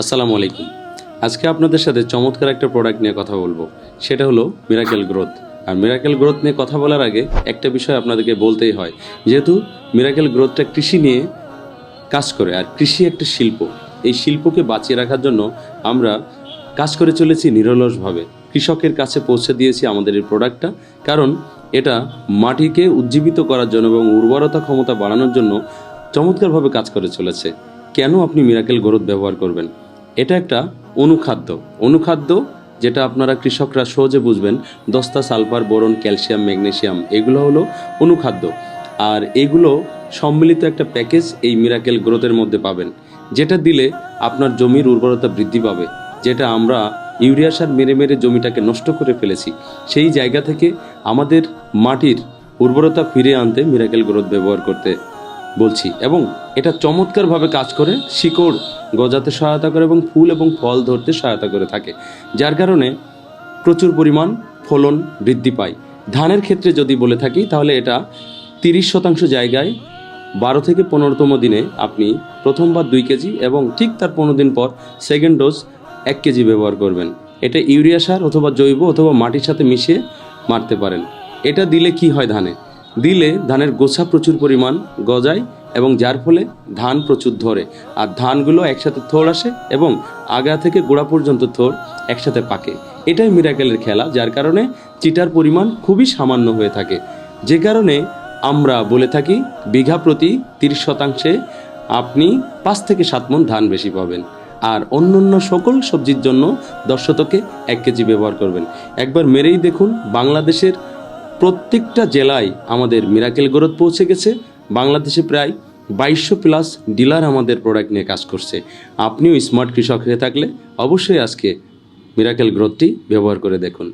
আসসালামু আলাইকুম। আজকে আপনাদের সাথে চমৎকার একটা প্রোডাক্ট নিয়ে কথা বলব। সেটা হলো মিরাকেল গ্রোথ আর মিরাকেল গ্রোথ নিয়ে কথা বলার আগে একটা বিষয় আপনাদেরকে বলতেই হয়। যেহেতু মিরাকেল গ্রোথটা কৃষি নিয়ে কাজ করে, আর কৃষি একটা শিল্প। এই শিল্পকে বাঁচিয়ে রাখার জন্য আমরা কাজ করে চলেছি নিরলসভাবে। কৃষকের কাছে পৌঁছে দিয়েছি আমাদের এই প্রোডাক্টটা কারণ এটা মাটিকে উজ্জীবিত করার জন্য এবং উর্বরতা ক্ষমতা বাড়ানোর জন্য চমৎকারভাবে কাজ করে চলেছে। কেন আপনি মিরাকেল গ্রোথ ব্যবহার করবেন? এটা একটা অনুখাদ্য। অনুখাদ্য যেটা আপনারা কৃষকরা সহজে বুঝবেন, দস্তা, সালফার, বোরন, ক্যালসিয়াম, ম্যাগনেসিয়াম, এগুলো হলো অনুখাদ্য। আর এগুলো সম্মিলিত একটা প্যাকেজ এই মিরাকেল গ্রোথের মধ্যে পাবেন, যেটা দিলে আপনার জমির উর্বরতা বৃদ্ধি পাবে, যেটা আমরা ইউরিয়া সার মেরে মেরে জমিটাকে নষ্ট করে ফেলেছি। সেই জায়গা থেকে আমাদের মাটির উর্বরতা ফিরে আনতে মিরাকেল গ্রোথ ব্যবহার করতে বলছি, এবং এটা চমৎকারভাবে কাজ করে, শিকড় গজাতে সহায়তা করে এবং ফুল এবং ফল ধরতে সহায়তা করে থাকে, যার কারণে প্রচুর পরিমাণ ফলন বৃদ্ধি পায়। ধানের ক্ষেত্রে যদি বলে থাকি, তাহলে এটা তিরিশ শতাংশ জায়গায় বারো থেকে পনেরোতম দিনে আপনি প্রথমবার দুই কেজি এবং ঠিক তার পনেরো দিন পর সেকেন্ড ডোজ এক কেজি ব্যবহার করবেন। এটা ইউরিয়া সার অথবা জৈব অথবা মাটির সাথে মিশিয়ে মারতে পারেন। এটা দিলে কি হয় ধানে? দিলে ধানের গোছা প্রচুর পরিমাণ গজায় এবং যার ফলে ধান প্রচুর ধরে। আর ধানগুলো একসাথে থোর আসে এবং আগা থেকে গোড়া পর্যন্ত থোর একসাথে পাকে। এটাই মিরাকেলের খেলা, যার কারণে চিটার পরিমাণ খুবই সামান্য হয়ে থাকে। যে কারণে আমরা বলে থাকি, বিঘা প্রতি তিরিশ শতাংশে আপনি পাঁচ থেকে সাত মন ধান বেশি পাবেন। আর অন্য অন্য সকল সবজির জন্য দশ শতকে এক কেজি ব্যবহার করবেন। একবার মেরেই দেখুন বাংলাদেশের প্রত্যেকটা জেলায় আমাদের মিরাকেল গ্রোথ পৌঁছে গেছে। বাংলাদেশে প্রায় বাইশশো প্লাস ডিলার আমাদের প্রোডাক্ট নিয়ে কাজ করছে। আপনিও স্মার্ট কৃষক হয়ে থাকলে অবশ্যই আজকে মিরাকেল গ্রোথটি ব্যবহার করে দেখুন।